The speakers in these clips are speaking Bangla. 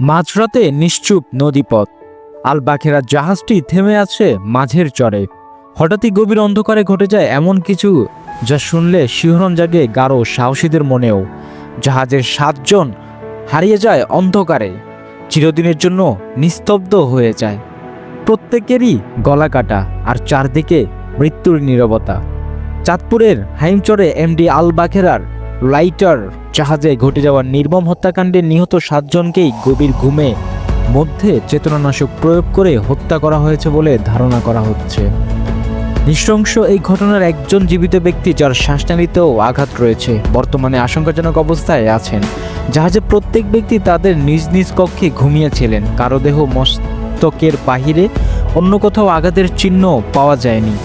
মাঝরাতে নিশ্চুপ নদীপথ। আল বাখেরা জাহাজটি থেমে আছে মাঝের চরে। হঠাৎই গভীর অন্ধকারে ঘটে যায় এমন কিছু যা শুনলে শিহরণ জাগে গাঢ় সাহসীদের মনেও। জাহাজের সাতজন হারিয়ে যায় অন্ধকারে, চিরদিনের জন্য নিস্তব্ধ হয়ে যায়। প্রত্যেকেরই গলা কাটা আর চারদিকে মৃত্যুর নীরবতা। চাঁদপুরের হাইমচরে এমডি আল বাখেরার লাইটার জাহাজে ঘটে যাওয়া নির্মম হত্যাকাণ্ডে নিহত সাতজনকেই গভীর ঘুমে, মধ্যে চেতনানাশক প্রয়োগ করে হত্যা করা হয়েছে বলে ধারণা করা হচ্ছে। নৃশংস এই ঘটনার একজন জীবিত ব্যক্তি যার শ্বাসনালীতেও আঘাত রয়েছে, বর্তমানে আশঙ্কাজনক অবস্থায় আছেন। জাহাজে প্রত্যেক ব্যক্তি তাদের নিজ নিজ কক্ষে ঘুমিয়েছিলেন, কারও দেহ মস্তকের বাহিরে, অন্য কোথাও আঘাতের চিহ্ন পাওয়া যায়নি।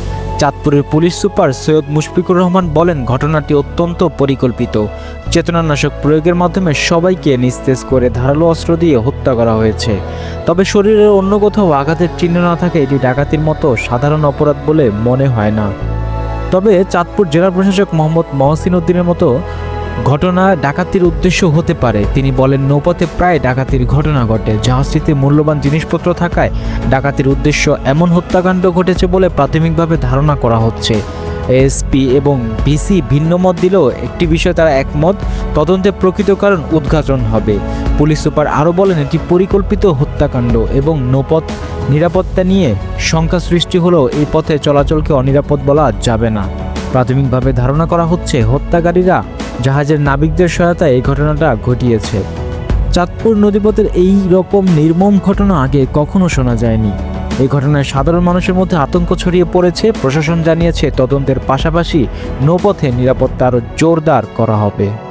চাঁদপুরের পুলিশ সুপার সৈয়দ মুশফিকুর রহমান বলেন, ঘটনাটি অত্যন্ত পরিকল্পিত। চেতনানাশক প্রয়োগের মাধ্যমে সবাইকে নিস্তেজ করে ধারালো অস্ত্র দিয়ে হত্যা করা হয়েছে। তবে শরীরের অন্য কোথাও আঘাতের চিহ্ন না থাকে, এটি ডাকাতির মতো সাধারণ অপরাধ বলে মনে হয় না। তবে চাঁদপুর জেলা প্রশাসক মোহাম্মদ মহসিন উদ্দিনের মতো ঘটনা ডাকাতির উদ্দেশ্য হতে পারে। তিনি বলেন, নৌপথে প্রায় ডাকাতির ঘটনা ঘটে। জাহাজটিতে মূল্যবান জিনিসপত্র থাকায় ডাকাতির উদ্দেশ্য এমন হত্যাকাণ্ড ঘটেছে বলে প্রাথমিকভাবে ধারণা করা হচ্ছে। এসপি এবং ভিসি ভিন্ন মত দিলেও একটি বিষয়ে তারা একমত, তদন্তে প্রকৃত কারণ উদ্ঘাটন হবে। পুলিশ সুপার আরও বলেন, এটি পরিকল্পিত হত্যাকাণ্ড এবং নৌপথ নিরাপত্তা নিয়ে শঙ্কা সৃষ্টি হলেও এই পথে চলাচলকে অনিরাপদ বলা যাবে না। প্রাথমিকভাবে ধারণা করা হচ্ছে, হত্যাকারীরা জাহাজের নাবিকদের সহায়তায় এই ঘটনাটা ঘটিয়েছে। চাঁদপুর নদীপথের এই রকম নির্মম ঘটনা আগে কখনো শোনা যায়নি। এই ঘটনায় সাধারণ মানুষের মধ্যে আতঙ্ক ছড়িয়ে পড়েছে। প্রশাসন জানিয়েছে তদন্তের পাশাপাশি নৌপথে নিরাপত্তা আরও জোরদার করা হবে।